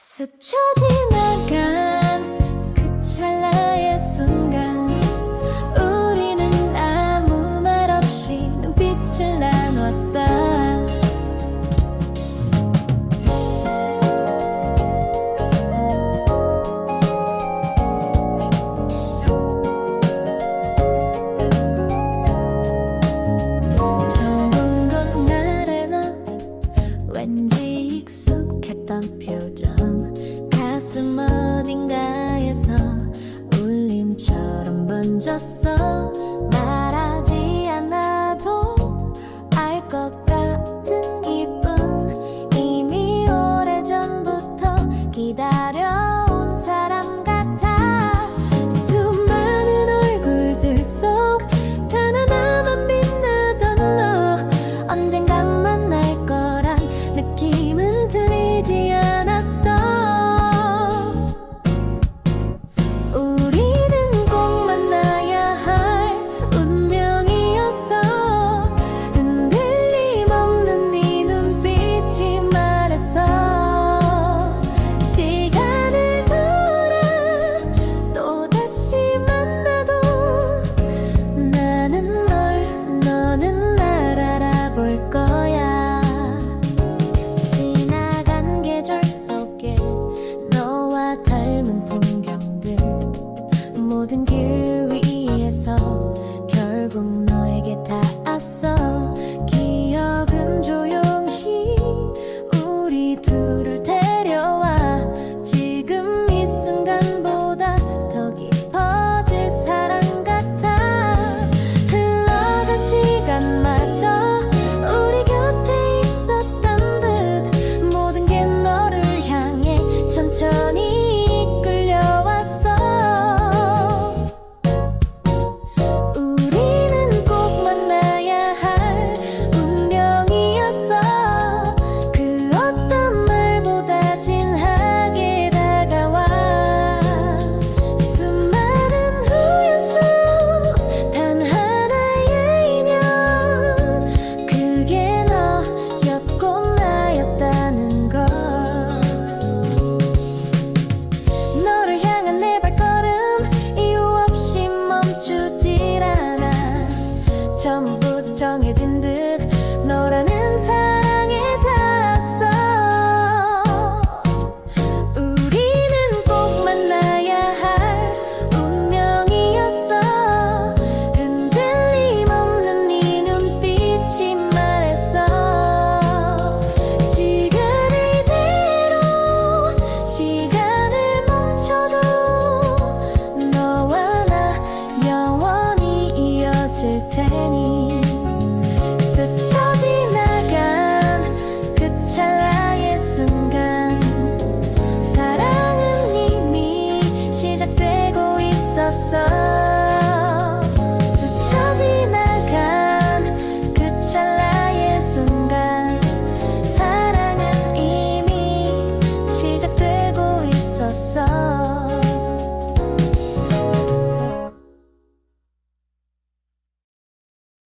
스쳐 지나간 그 찰나의 순간 우리는 아무 말 없이 눈빛을 나눴다. 좋은 건 나를 넌 왠지 익숙했던 just so 전부 정해진 듯. 있을 테니 스쳐 지나간 그 찰나의 순간 사랑은 이미 시작되고 있었어.